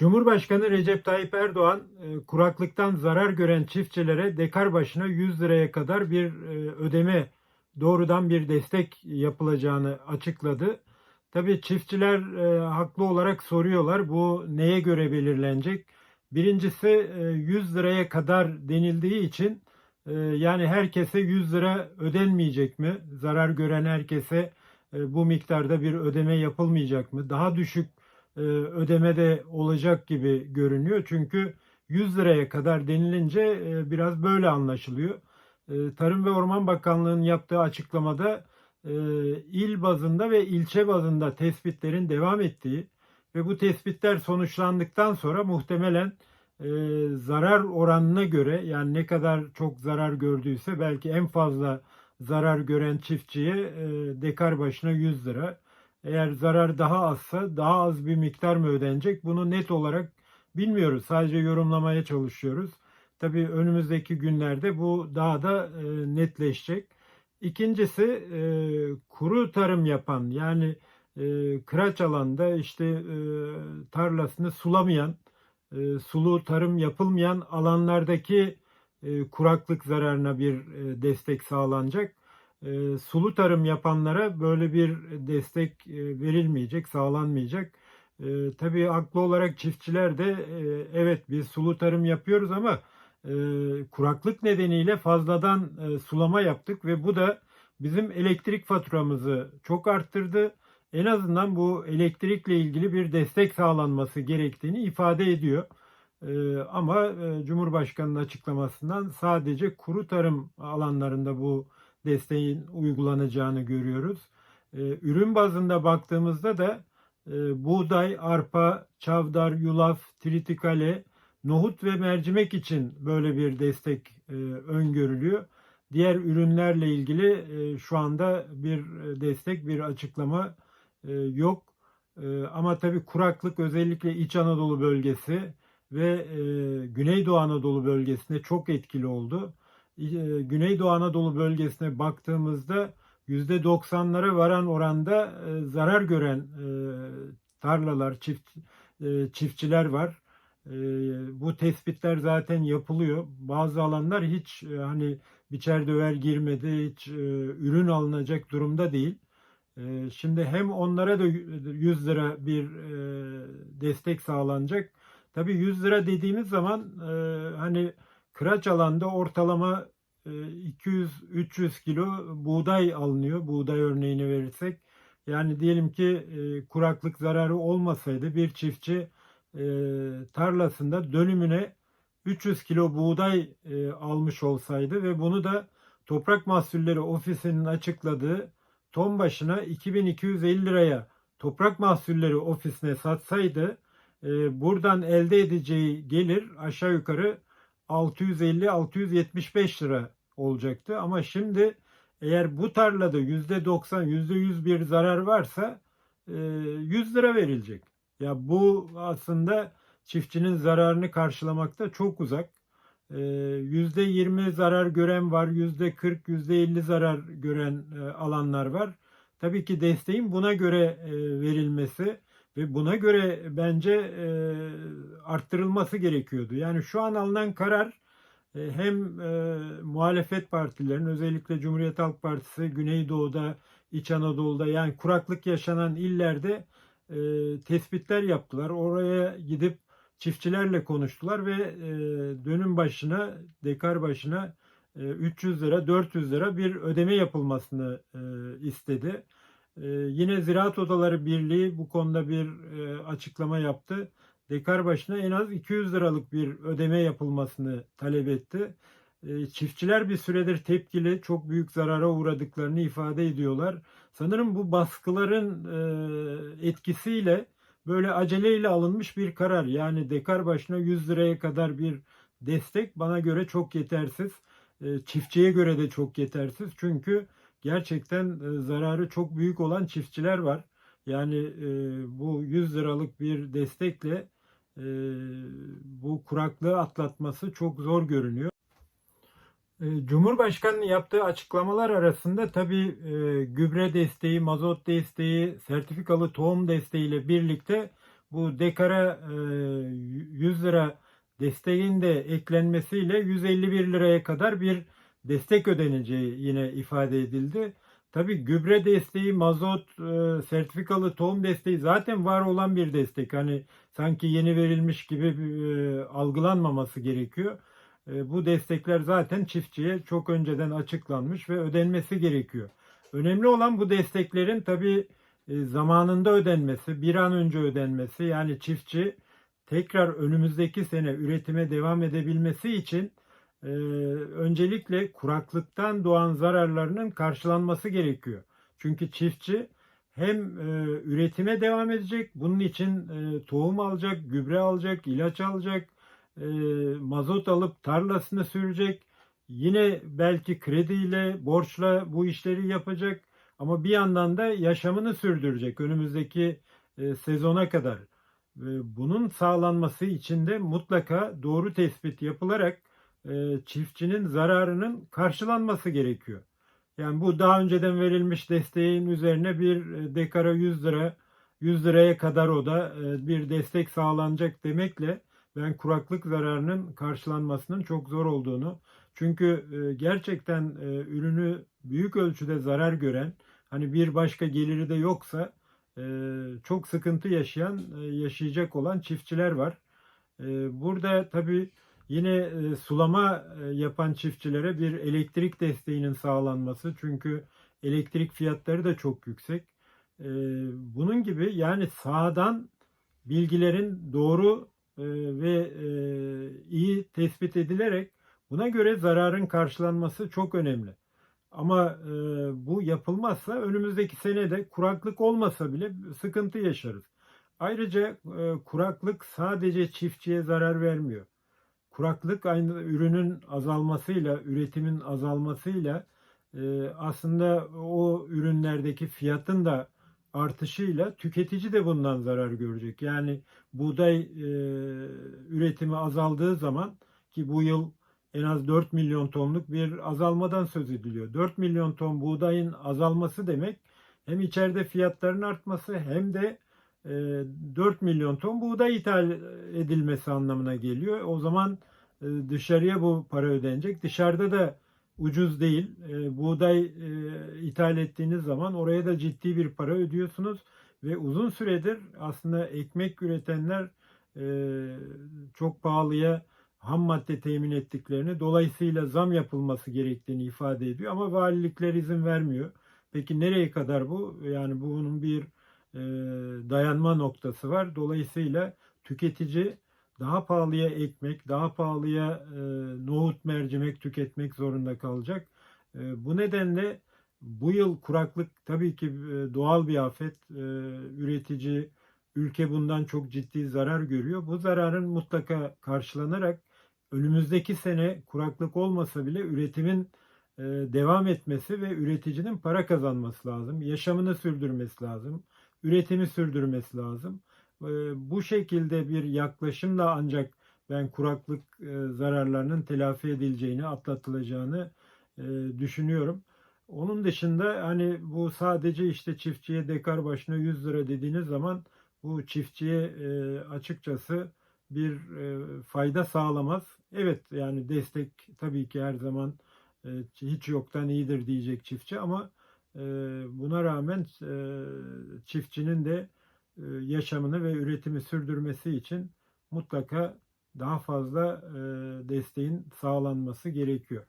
Cumhurbaşkanı Recep Tayyip Erdoğan e, kuraklıktan zarar gören çiftçilere dekar başına 100 liraya kadar bir e, ödeme doğrudan bir destek yapılacağını açıkladı. Tabii çiftçiler e, haklı olarak soruyorlar bu neye göre belirlenecek? Birincisi e, 100 liraya kadar denildiği için yani herkese 100 lira ödenmeyecek mi? Zarar gören herkese bu miktarda bir ödeme yapılmayacak mı? Daha düşük ödeme de olacak gibi görünüyor. Çünkü 100 liraya kadar denilince e, biraz böyle anlaşılıyor. E, Tarım ve Orman Bakanlığı'nın yaptığı açıklamada e, il bazında ve ilçe bazında tespitlerin devam ettiği ve bu tespitler sonuçlandıktan sonra muhtemelen e, zarar oranına göre yani ne kadar çok zarar gördüyse belki en fazla zarar gören çiftçiye e, dekar başına 100 lira. Eğer zarar daha azsa daha az bir miktar mı ödenecek? Bunu net olarak bilmiyoruz. Sadece yorumlamaya çalışıyoruz. Tabii önümüzdeki günlerde bu daha da e, netleşecek. İkincisi e, kuru tarım yapan yani e, kıraç alanda işte e, tarlasını sulamayan, e, sulu tarım yapılmayan alanlardaki e, kuraklık zararına bir e, destek sağlanacak. E, sulu tarım yapanlara böyle bir destek e, verilmeyecek, sağlanmayacak. E, tabii haklı olarak çiftçiler de e, evet biz sulu tarım yapıyoruz ama e, kuraklık nedeniyle fazladan e, sulama yaptık ve bu da bizim elektrik faturamızı çok arttırdı. En azından bu elektrikle ilgili bir destek sağlanması gerektiğini ifade ediyor. E, ama e, Cumhurbaşkanı'nın açıklamasından sadece kuru tarım alanlarında bu desteğin uygulanacağını görüyoruz. E, ürün bazında baktığımızda da e, buğday, arpa, çavdar, yulaf, tritikale, nohut ve mercimek için böyle bir destek e, öngörülüyor. Diğer ürünlerle ilgili e, şu anda bir destek, bir açıklama yok. Ama tabii kuraklık özellikle İç Anadolu bölgesi ve Güneydoğu Anadolu bölgesinde çok etkili oldu. E, Güneydoğu Anadolu bölgesine baktığımızda %90'lara varan oranda e, zarar gören e, tarlalar, çift çiftçiler var. Bu tespitler zaten yapılıyor. Bazı alanlar hiç hani biçer döver girmedi, hiç ürün alınacak durumda değil. Şimdi hem onlara da 100 lira bir destek sağlanacak. Tabii 100 lira dediğimiz zaman hani kıraç alanda ortalama 200-300 kilo buğday alınıyor. Buğday örneğini verirsek. Yani diyelim ki e, kuraklık zararı olmasaydı bir çiftçi e, tarlasında dönümüne 300 kilo buğday e, almış olsaydı ve bunu da Toprak Mahsulleri Ofisi'nin açıkladığı ton başına 2250 liraya Toprak Mahsulleri Ofisi'ne satsaydı buradan elde edeceği gelir aşağı yukarı 650-675 lira olacaktı. Ama şimdi eğer bu tarlada %90, %100 bir zarar varsa 100 lira verilecek. Ya bu aslında çiftçinin zararını karşılamakta çok uzak. %20 zarar gören var, %40, %50 zarar gören alanlar var. Tabii ki desteğin buna göre verilmesi ve buna göre bence e, arttırılması gerekiyordu. Yani şu an alınan karar e, hem e, muhalefet partilerinin özellikle Cumhuriyet Halk Partisi Güneydoğu'da, İç Anadolu'da yani kuraklık yaşanan illerde e, tespitler yaptılar. Oraya gidip çiftçilerle konuştular ve e, dönüm başına, dekar başına e, 300 lira, 400 lira bir ödeme yapılmasını e, istedi. Ee, yine Ziraat Odaları Birliği bu konuda bir e, açıklama yaptı. Dekar başına en az 200 liralık bir ödeme yapılmasını talep etti. E, çiftçiler bir süredir tepkili, çok büyük zarara uğradıklarını ifade ediyorlar. Sanırım bu baskıların e, etkisiyle böyle aceleyle alınmış bir karar. Yani dekar başına 100 liraya kadar bir destek bana göre çok yetersiz. E, çiftçiye göre de çok yetersiz. Çünkü gerçekten e, zararı çok büyük olan çiftçiler var. Yani e, bu 100 liralık bir destekle e, bu kuraklığı atlatması çok zor görünüyor. Cumhurbaşkanı'nın yaptığı açıklamalar arasında tabii gübre desteği, mazot desteği, sertifikalı tohum desteği ile birlikte bu dekara e, 100 lira desteğin de eklenmesiyle 151 liraya kadar bir destek ödeneceği yine ifade edildi. Tabii gübre desteği, mazot, e, sertifikalı tohum desteği zaten var olan bir destek. Hani sanki yeni verilmiş gibi e, algılanmaması gerekiyor. E, bu destekler zaten çiftçiye çok önceden açıklanmış ve ödenmesi gerekiyor. Önemli olan bu desteklerin tabii e, zamanında ödenmesi, bir an önce ödenmesi. Yani çiftçi tekrar önümüzdeki sene üretime devam edebilmesi için e, öncelikle kuraklıktan doğan zararlarının karşılanması gerekiyor. Çünkü çiftçi hem e, üretime devam edecek, bunun için e, tohum alacak, gübre alacak, ilaç alacak, e, mazot alıp tarlasını sürecek. Yine belki krediyle, borçla bu işleri yapacak. Ama bir yandan da yaşamını sürdürecek önümüzdeki e, sezona kadar. E, bunun sağlanması için de mutlaka doğru tespit yapılarak çiftçinin zararının karşılanması gerekiyor. Yani bu daha önceden verilmiş desteğin üzerine bir e, dekara 100 lira 100 liraya kadar o da e, bir destek sağlanacak demekle ben kuraklık zararının karşılanmasının çok zor olduğunu çünkü e, gerçekten e, ürünü büyük ölçüde zarar gören hani bir başka geliri de yoksa e, çok sıkıntı yaşayan e, yaşayacak olan çiftçiler var. E, burada tabii yine e, sulama e, yapan çiftçilere bir elektrik desteğinin sağlanması çünkü elektrik fiyatları da çok yüksek. E, bunun gibi yani sağdan bilgilerin doğru ve iyi tespit edilerek buna göre zararın karşılanması çok önemli. Ama bu yapılmazsa önümüzdeki senede kuraklık olmasa bile sıkıntı yaşarız. Ayrıca kuraklık sadece çiftçiye zarar vermiyor. Kuraklık aynı ürünün azalmasıyla, üretimin azalmasıyla e, aslında o ürünlerdeki fiyatın da artışıyla tüketici de bundan zarar görecek. Yani buğday e, üretimi azaldığı zaman ki bu yıl en az 4 milyon tonluk bir azalmadan söz ediliyor. 4 milyon ton buğdayın azalması demek hem içeride fiyatların artması hem de 4 milyon ton buğday ithal edilmesi anlamına geliyor. O zaman e, dışarıya bu para ödenecek. Dışarıda da ucuz değil. E, buğday e, ithal ettiğiniz zaman oraya da ciddi bir para ödüyorsunuz ve uzun süredir aslında ekmek üretenler e, çok pahalıya ham madde temin ettiklerini dolayısıyla zam yapılması gerektiğini ifade ediyor ama valilikler izin vermiyor. Peki nereye kadar bu? Yani bunun bir e, dayanma noktası var. Dolayısıyla tüketici daha pahalıya ekmek, daha pahalıya e, nohut mercimek tüketmek zorunda kalacak. E, bu nedenle bu yıl kuraklık tabii ki e, doğal bir afet. E, üretici, ülke bundan çok ciddi zarar görüyor. Bu zararın mutlaka karşılanarak önümüzdeki sene kuraklık olmasa bile üretimin e, devam etmesi ve üreticinin para kazanması lazım. Yaşamını sürdürmesi lazım. Üretimi sürdürmesi lazım. E, bu şekilde bir yaklaşımla ancak ben kuraklık e, zararlarının telafi edileceğini, atlatılacağını düşünüyorum. Onun dışında hani bu sadece işte çiftçiye dekar başına 100 lira dediğiniz zaman bu çiftçiye açıkçası bir fayda sağlamaz. Evet yani destek tabii ki her zaman hiç yoktan iyidir diyecek çiftçi ama buna rağmen çiftçinin de yaşamını ve üretimi sürdürmesi için mutlaka daha fazla desteğin sağlanması gerekiyor.